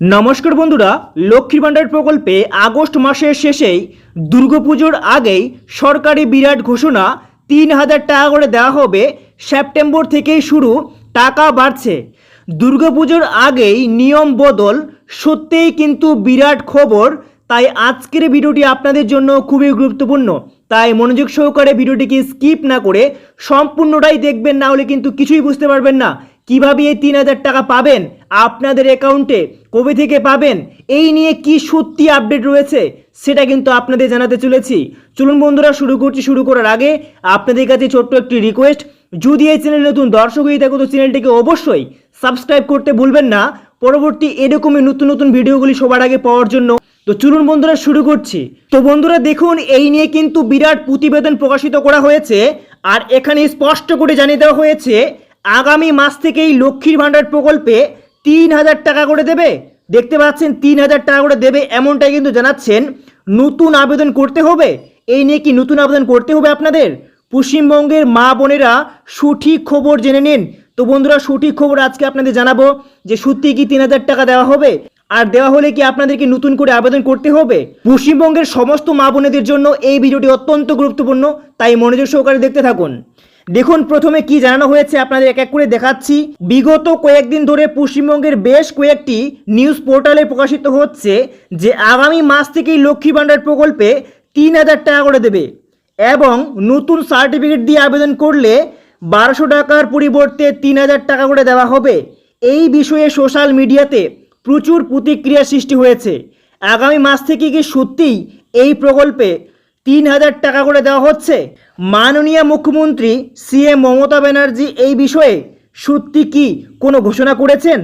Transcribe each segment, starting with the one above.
নমস্কার বন্ধুরা, লক্ষ্মীর ভাণ্ডার প্রকল্পে আগস্ট মাসের শেষেই দুর্গাপুজোর আগেই সরকারি বিরাট ঘোষণা, তিন হাজার টাকা করে দেওয়া হবে। সেপ্টেম্বর থেকেই শুরু, টাকা বাড়ছে। দুর্গাপুজোর আগেই নিয়ম বদল, সত্যিই কিন্তু বিরাট খবর। তাই আজকের ভিডিওটি আপনাদের জন্য খুবই গুরুত্বপূর্ণ। তাই মনোযোগ সহকারে ভিডিওটিকে স্কিপ না করে সম্পূর্ণটাই দেখবেন, না হলে কিন্তু কিছুই বুঝতে পারবেন না। কীভাবে এই তিন হাজার টাকা পাবেন? আপনাদের অ্যাকাউন্টে কবে থেকে পাবেন? এই নিয়ে কি সত্যি আপডেট রয়েছে, সেটা কিন্তু আপনাদের জানাতে চলেছি। চলুন বন্ধুরা, শুরু করছি। শুরু করার আগে আপনাদের কাছে ছোট্ট একটি রিকোয়েস্ট যদি এই চ্যানেল নতুন দর্শক হয়ে থাকো, তো চ্যানেলটিকে অবশ্যই সাবস্ক্রাইব করতে ভুলবেন না। পরবর্তী এরকমই নতুন নতুন ভিডিওগুলি সবার আগে পাওয়ার জন্য। তো চলুন বন্ধুরা, শুরু করছি। তো বন্ধুরা, দেখুন, এই নিয়ে কিন্তু বিরাট প্রতিবেদন প্রকাশিত করা হয়েছে। আর এখানে স্পষ্ট করে জানিয়ে দেওয়া হয়েছে আগামী মাস থেকেই লক্ষ্মীর ভাণ্ডার প্রকল্পে তিন হাজার টাকা করে দেবে। দেখতে পাচ্ছেন, তিন হাজার টাকা করে দেবে এমনটাই কিন্তু জানাচ্ছেন, নতুন আবেদন করতে হবে। এই নিয়ে কি নতুন আবেদন করতে হবে আপনাদের? পশ্চিমবঙ্গের মা বোনেরা সঠিক খবর জেনে নিন। তো বন্ধুরা, সঠিক খবর আজকে আপনাদের জানাব যে সত্যি কি তিন হাজার টাকা দেওয়া হবে? আর দেওয়া হলে কি আপনাদেরকে নতুন করে আবেদন করতে হবে? পশ্চিমবঙ্গের সমস্ত মা বোনেদের জন্য এই ভিডিওটি অত্যন্ত গুরুত্বপূর্ণ, তাই মনোযোগ সহকারে দেখতে থাকুন। দেখুন, প্রথমে কি জানানো হয়েছে আপনাদের এক এক করে দেখাচ্ছি। বিগত কয়েকদিন ধরে পশ্চিমবঙ্গের বেশ কয়েকটি নিউজ পোর্টালে প্রকাশিত হচ্ছে যে আগামী মাস থেকেই লক্ষ্মী ভাণ্ডার প্রকল্পে তিন হাজার টাকা করে দেবে এবং নতুন সার্টিফিকেট দিয়ে আবেদন করলে বারোশো টাকার পরিবর্তে তিন হাজার টাকা করে দেওয়া হবে। এই বিষয়ে সোশ্যাল মিডিয়াতে প্রচুর প্রতিক্রিয়া সৃষ্টি হয়েছে। আগামী মাস থেকে কি সত্যিই এই প্রকল্পে তিন হাজার টাকা করে দেওয়া হচ্ছে। মাননীয় মুখ্যমন্ত্রী সিএম মমতা ব্যানার্জি এই বিষয়ে সত্যি কি কোনো ঘোষণা করেছেন?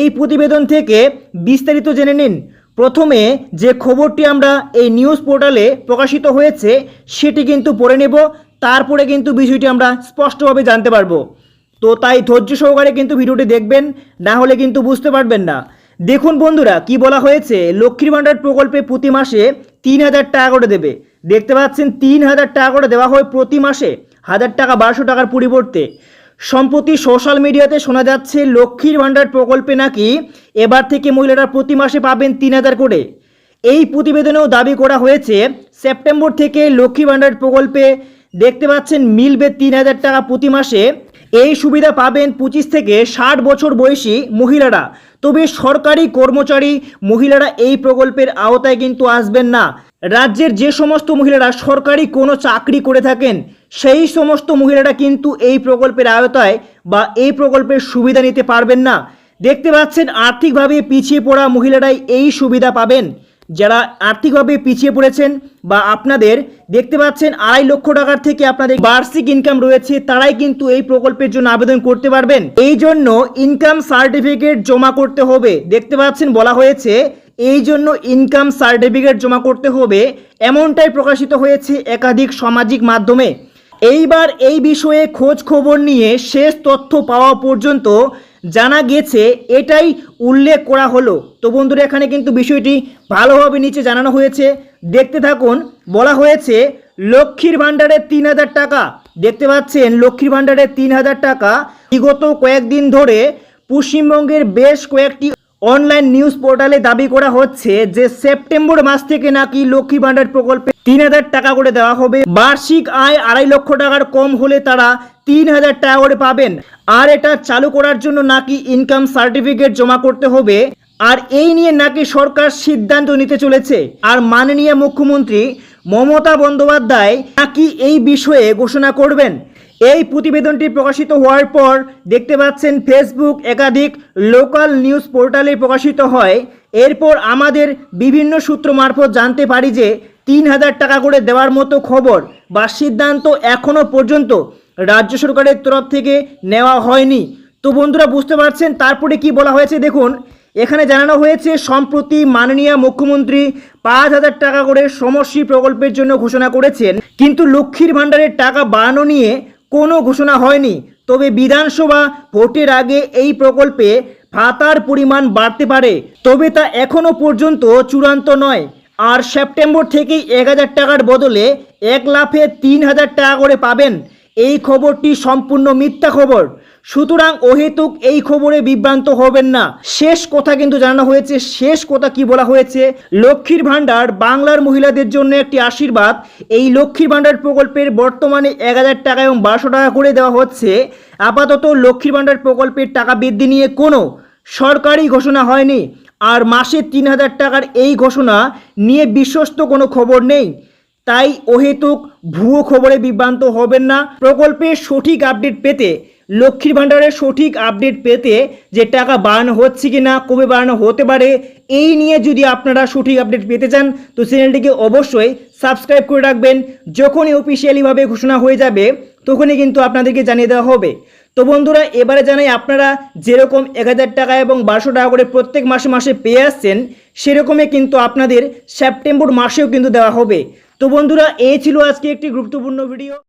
এই প্রতিবেদন থেকে বিস্তারিত জেনে নিন। প্রথমে যে খবরটি আমরা এই নিউজ পোর্টালে প্রকাশিত হয়েছে, সেটি কিন্তু পড়ে নেব। তারপরে কিন্তু বিষয়টি আমরা স্পষ্টভাবে জানতে পারব। তো তাই ধৈর্য সহকারে কিন্তু ভিডিওটি দেখবেন, না হলে কিন্তু বুঝতে পারবেন না। দেখুন বন্ধুরা, কি বলা হয়েছে? লক্ষ্মীর ভাণ্ডার প্রকল্পে প্রতি মাসে তিন হাজার টাকা করে দেবে। দেখতে পাচ্ছেন তিন হাজার টাকা করে দেওয়া হয় প্রতি মাসে হাজার টাকা, বারোশো টাকার পরিবর্তে। সম্প্রতি সোশ্যাল মিডিয়াতে শোনা যাচ্ছে, লক্ষ্মীর ভাণ্ডার প্রকল্পে নাকি এবার থেকে মহিলারা প্রতি মাসে পাবেন তিন হাজার করে। এই প্রতিবেদনেও দাবি করা হয়েছে, সেপ্টেম্বর থেকে লক্ষ্মী ভাণ্ডার প্রকল্পে দেখতে পাচ্ছেন মিলবে তিন হাজার টাকা প্রতি মাসে। এই সুবিধা পাবেন পঁচিশ থেকে ষাট বছর বয়সী মহিলারা। তবে সরকারি কর্মচারী মহিলারা এই প্রকল্পের আওতায় কিন্তু আসবেন না। রাজ্যের যে সমস্ত মহিলারা সরকারি কোনো চাকরি করে থাকেন, সেই সমস্ত মহিলারা কিন্তু এই প্রকল্পের আওতায় বা এই প্রকল্পের সুবিধা নিতে পারবেন না। দেখতে পাচ্ছেন, আর্থিকভাবে পিছিয়ে পড়া মহিলারাই এই সুবিধা পাবেন। যারা আর্থিকভাবে পিছিয়ে পড়েছেন বা আপনাদের, দেখতে পাচ্ছেন, আড়াই লক্ষ টাকার থেকে আপনাদের বার্ষিক ইনকাম রয়েছে, তারাই কিন্তু এই প্রকল্পের জন্য আবেদন করতে পারবেন। এই জন্য ইনকাম সার্টিফিকেট জমা করতে হবে। দেখতে পাচ্ছেন, বলা হয়েছে এই জন্য ইনকাম সার্টিফিকেট জমা করতে হবে, এমনটাই প্রকাশিত হয়েছে একাধিক সামাজিক মাধ্যমে। এইবার এই বিষয়ে খোঁজ খবর নিয়ে শেষ তথ্য পাওয়া পর্যন্ত জানা গেছে, এটাই উল্লেখ করা হলো। তো বন্ধুরা, এখানে কিন্তু বিষয়টি ভালোভাবে নিচে জানানো হয়েছে। দেখতে থাকুন, বলা হয়েছে, লক্ষ্মীর ভাণ্ডারে তিন হাজার টাকা। দেখতে পাচ্ছেন, লক্ষ্মীর ভাণ্ডারে তিন হাজার টাকা। বিগত কয়েকদিন ধরে পশ্চিমবঙ্গের বেশ কয়েকটি অনলাইন নিউজ পোর্টালে দাবি করা হচ্ছে যে সেপ্টেম্বর মাস থেকে নাকি লক্ষ্মী ভাণ্ডার প্রকল্পে তিন হাজার টাকা করে দেওয়া হবে। বার্ষিক আয় আড়াই লক্ষ টাকার কম হলে তারা তিন হাজার টাকা করে পাবেন। আর এটা চালু করার জন্য নাকি ইনকাম সার্টিফিকেট জমা করতে হবে। আর এই নিয়ে নাকি সরকার সিদ্ধান্ত নিতে চলেছে। আর মাননীয় মুখ্যমন্ত্রী মমতা বন্দ্যোপাধ্যায় নাকি এই বিষয়ে ঘোষণা করবেন? এই প্রতিবেদনটি প্রকাশিত হওয়ার পর দেখতে পাচ্ছেন ফেসবুক একাধিক লোকাল নিউজ পোর্টালে প্রকাশিত হয়। এরপর আমাদের বিভিন্ন সূত্র মারফত জানতে পারি যে তিন হাজার টাকা করে দেওয়ার মতো খবর বা সিদ্ধান্ত এখনও পর্যন্ত রাজ্য সরকারের তরফ থেকে নেওয়া হয়নি। তো বন্ধুরা, বুঝতে পারছেন তারপরে কি বলা হয়েছে? দেখুন, এখানে জানানো হয়েছে, সম্প্রতি মাননীয় মুখ্যমন্ত্রী পাঁচ হাজার টাকা করে সমষ্টি প্রকল্পের জন্য ঘোষণা করেছেন। কিন্তু লক্ষ্মীর ভাণ্ডারের টাকা বাড়ানো নিয়ে কোনো ঘোষণা হয়নি। তবে বিধানসভা ভোটের আগে এই প্রকল্পে ভাতার পরিমাণ বাড়তে পারে। তবে তা এখনও পর্যন্ত চূড়ান্ত নয়। আর সেপ্টেম্বর থেকেই এক হাজার টাকার বদলে এক লাফে তিন হাজার টাকা করে পাবেন। এই খবরটি সম্পূর্ণ মিথ্যা খবর। সুতরাং অহেতুক এই খবরে বিভ্রান্ত হবেন না। শেষ কথা কিন্তু জানানো হয়েছে। শেষ কথা কি বলা হয়েছে? লক্ষ্মীর ভাণ্ডার বাংলার মহিলাদের জন্য একটি আশীর্বাদ। এই লক্ষ্মীর ভাণ্ডার প্রকল্পের বর্তমানে এক হাজার টাকা এবং বারোশো টাকা করে দেওয়া হচ্ছে। আপাতত লক্ষ্মীর ভাণ্ডার প্রকল্পের টাকা বৃদ্ধি নিয়ে কোনো সরকারি ঘোষণা হয়নি। আর মাসে তিন হাজার টাকার এই ঘোষণা নিয়ে বিশ্বস্ত কোনো খবর নেই। তাই অহেতুক ভুয়ো খবরে বিভ্রান্ত হবেন না। প্রকল্পের সঠিক আপডেট পেতে লক্ষ্মীর ভাণ্ডারের সঠিক আপডেট পেতে যে টাকা বাড়ানো হচ্ছে কি না কবে বাড়ানো হতে পারে, এই নিয়ে যদি আপনারা সঠিক আপডেট পেতে চান, তো চ্যানেলটিকে অবশ্যই সাবস্ক্রাইব করে রাখবেন। যখনই অফিসিয়ালিভাবে ঘোষণা হয়ে যাবে, তখনই কিন্তু আপনাদেরকে জানিয়ে দেওয়া হবে। তো বন্ধুরা, এবারে জানাই আপনারা যেরকম এক হাজার টাকা এবং বারোশো টাকা করে প্রত্যেক মাসে মাসে পেয়ে আসছেন, সেরকমই কিন্তু আপনাদের সেপ্টেম্বর মাসেও কিন্তু দেওয়া হবে। তো বন্ধুরা, এই ছিল আজকে একটি গুরুত্বপূর্ণ ভিডিও